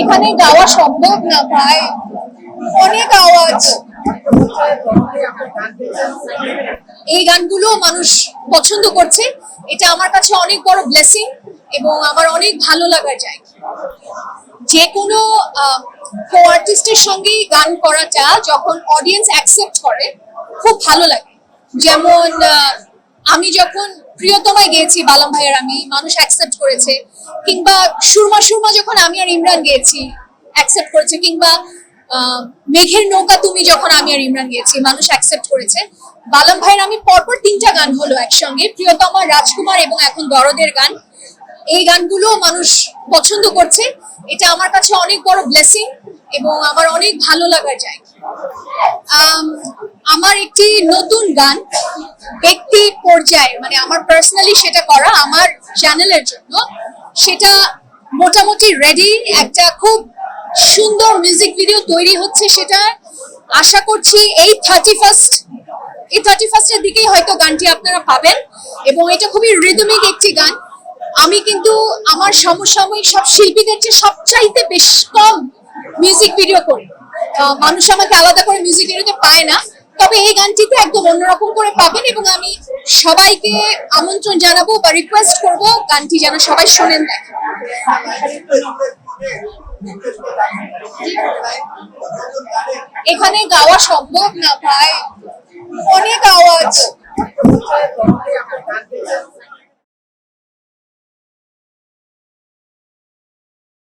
এখানে গাওয়া সম্ভব না, ভাই। অনেক আওয়াজ। এই গানগুলো মানুষ পছন্দ করছে। এটা আমার কাছে অনেক বড় ব্লেসিং এবং আমার অনেক ভালো লাগার জায়গা। যে কোনো কো আর্টিস্টের সঙ্গেই গান করাটা যখন অডিয়েন্স অ্যাকসেপ্ট করে, খুব ভালো লাগে। যেমন আমি যখন প্রিয়তমায় গিয়েছি বালাম ভাইয়ের আমি মানুষ অ্যাকসেপ্ট করেছে কিংবা সুরমা সুরমা যখন আমি আর ইমরান গিয়েছি অ্যাকসেপ্ট করেছে কিংবা মেঘের নৌকা তুমি যখন আমি আর ইমরান গিয়েছি মানুষ অ্যাকসেপ্ট করেছে বালাম ভাইয়ের আমি পরপর তিনটা গান হলো একসঙ্গে প্রিয়তমা রাজকুমার এবং এখন দরদের গান। এই গানগুলো মানুষ পছন্দ করছে। এটা আমার কাছে অনেক বড় ব্লেসিং এবং আমার অনেক ভালো লাগার আম, আমার একটি নতুন গান ব্যক্তি পর্যায়ে মানে আমার পার্সোনালি সেটা করা আমার চ্যানেলের জন্য, সেটা মোটামুটি রেডি একটা খুব সুন্দর মিউজিক ভিডিও তৈরি হচ্ছে সেটা আশা করছি এই থার্টি ফার্স্ট এই থার্টি ফার্স্টের দিকেই হয়তো গানটি আপনারা পাবেন এবং এটা খুবই রিদমিক একটি গান। আমি কিন্তু আমার সমসাময়িক সব শিল্পীদের চেয়ে সবচাইতে বেশ কম মিউজিক ভিডিও করি। মানুষ আমাকে আলাদা করে মিউজিক ভিডিওতে পায় না। তবে এই গানটিতে একদম অন্যরকম করে পাবেন এবং আমি সবাইকে আমন্ত্রণ জানাব বা রিকোয়েস্ট করব গানটি যেন সবাই শোনেন। দেখেন এখানে গাওয়া সম্ভব না ভাই। অনেক আওয়াজ।